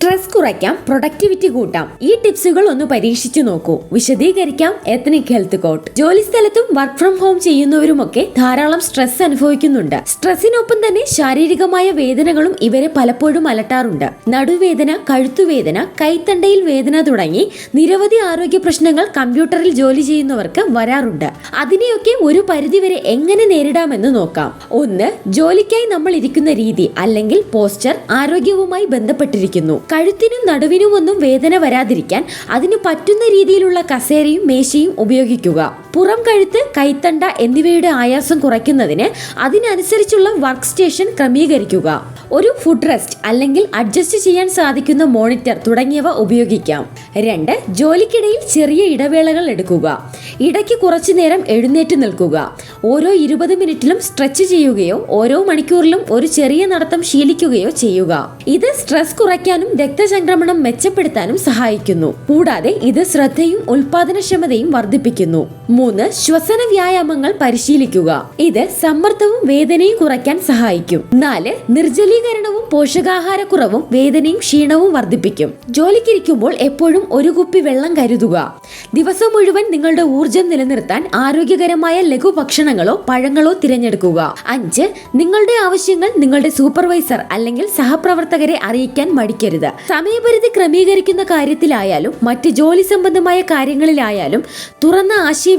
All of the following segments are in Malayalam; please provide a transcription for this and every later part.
സ്ട്രെസ് കുറയ്ക്കാം പ്രൊഡക്ടിവിറ്റി കൂട്ടാം. ഈ ടിപ്സുകൾ ഒന്ന് പരീക്ഷിച്ചു നോക്കൂ. വിശദീകരിക്കാം എത്നിക് ഹെൽത്ത് കോട്ട്. ജോലിസ്ഥലത്തും വർക്ക് ഫ്രം ഹോം ചെയ്യുന്നവരുമൊക്കെ ധാരാളം സ്ട്രെസ് അനുഭവിക്കുന്നുണ്ട്. സ്ട്രെസ്സിനൊപ്പം തന്നെ ശാരീരികമായ വേദനകളും ഇവരെ പലപ്പോഴും അലട്ടാറുണ്ട്. നടുവേദന കഴുത്തുവേദന കൈത്തണ്ടയിൽ വേദന തുടങ്ങി നിരവധി ആരോഗ്യ പ്രശ്നങ്ങൾ കമ്പ്യൂട്ടറിൽ ജോലി ചെയ്യുന്നവർക്ക് വരാറുണ്ട്. അതിനെയൊക്കെ ഒരു പരിധിവരെ എങ്ങനെ നേരിടാമെന്ന് നോക്കാം. ഒന്ന് ജോലിക്കായി നമ്മൾ ഇരിക്കുന്ന രീതി അല്ലെങ്കിൽ പോസ്റ്റർ ആരോഗ്യവുമായി ബന്ധപ്പെട്ടിരിക്കുന്നു. കഴുത്തിനും നടുവിനുമൊന്നും വേദന വരാതിരിക്കാൻ അതിന് പറ്റുന്ന രീതിയിലുള്ള കസേരയും മേശയും ഉപയോഗിക്കുക. പുറം കഴുത്ത് കൈത്തണ്ട എന്നിവയുടെ ആയാസം കുറയ്ക്കുന്നതിന് അതിനനുസരിച്ചുള്ള വർക്ക് സ്റ്റേഷൻ ക്രമീകരിക്കുക. ഒരു ഫുഡ് റെസ്റ്റ് അല്ലെങ്കിൽ അഡ്ജസ്റ്റ് ചെയ്യാൻ സാധിക്കുന്ന മോണിറ്റർ തുടങ്ങിയവ ഉപയോഗിക്കാം. രണ്ട് ജോലിക്കിടയിൽ ചെറിയ ഇടവേളകൾ എടുക്കുക. ഇടയ്ക്ക് കുറച്ചു നേരം എഴുന്നേറ്റ് നിൽക്കുക. ഓരോ ഇരുപത് മിനിറ്റിലും സ്ട്രെച്ച് ചെയ്യുകയോ ഓരോ മണിക്കൂറിലും ഒരു ചെറിയ നടത്തം ശീലിക്കുകയോ ചെയ്യുക. ഇത് സ്ട്രെസ് കുറയ്ക്കാനും രക്തചംക്രമണം മെച്ചപ്പെടുത്താനും സഹായിക്കുന്നു. കൂടാതെ ഇത് ശ്രദ്ധയും ഉൽപാദനക്ഷമതയും വർദ്ധിപ്പിക്കുന്നു. മൂന്ന് ശ്വസന വ്യായാമങ്ങൾ പരിശീലിക്കുക. ഇത് സമ്മർദ്ദവും വേദനയും കുറയ്ക്കാൻ സഹായിക്കും. നാല് നിർജലീകരണവും പോഷകാഹാരക്കുറവും വേദനയും ക്ഷീണവും വർദ്ധിപ്പിക്കും. ജോലിക്കിരിക്കുമ്പോൾ എപ്പോഴും ഒരു കുപ്പി വെള്ളം കരുതുക. ദിവസം മുഴുവൻ നിങ്ങളുടെ ഊർജം നിലനിർത്താൻ ആരോഗ്യകരമായ ലഘുഭക്ഷണങ്ങളോ പഴങ്ങളോ തിരഞ്ഞെടുക്കുക. അഞ്ച് നിങ്ങളുടെ ആവശ്യങ്ങൾ നിങ്ങളുടെ സൂപ്പർവൈസർ അല്ലെങ്കിൽ സഹപ്രവർത്തകരെ അറിയിക്കാൻ മടിക്കരുത്. സമയപരിധി ക്രമീകരിക്കുന്ന കാര്യത്തിലായാലും മറ്റ് ജോലി സംബന്ധമായ കാര്യങ്ങളിലായാലും തുറന്ന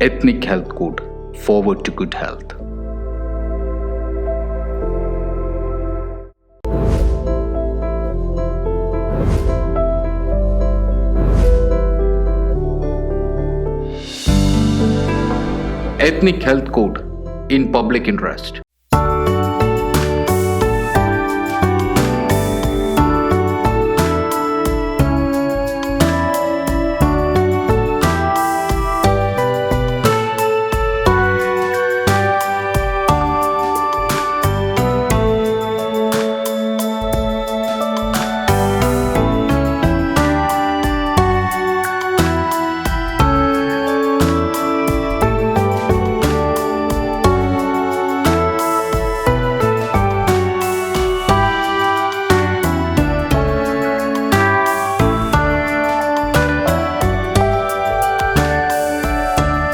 Ethnic Health Code Forward to Good Health. Ethnic Health Code in Public Interest.